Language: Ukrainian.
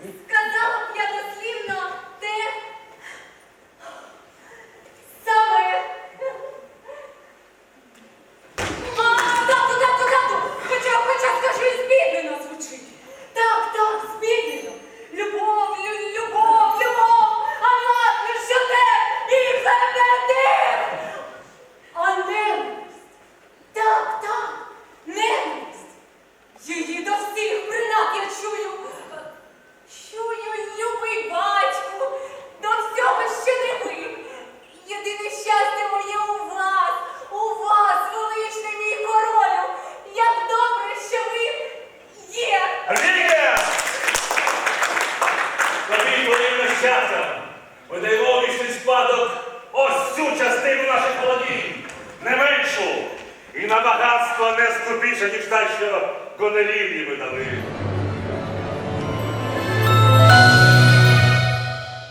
Сказала десятка видаємо вічний спадок ось цю частину наших володінь, не меншу, і на багатство не скупіше, ніж та, що конелівні видали.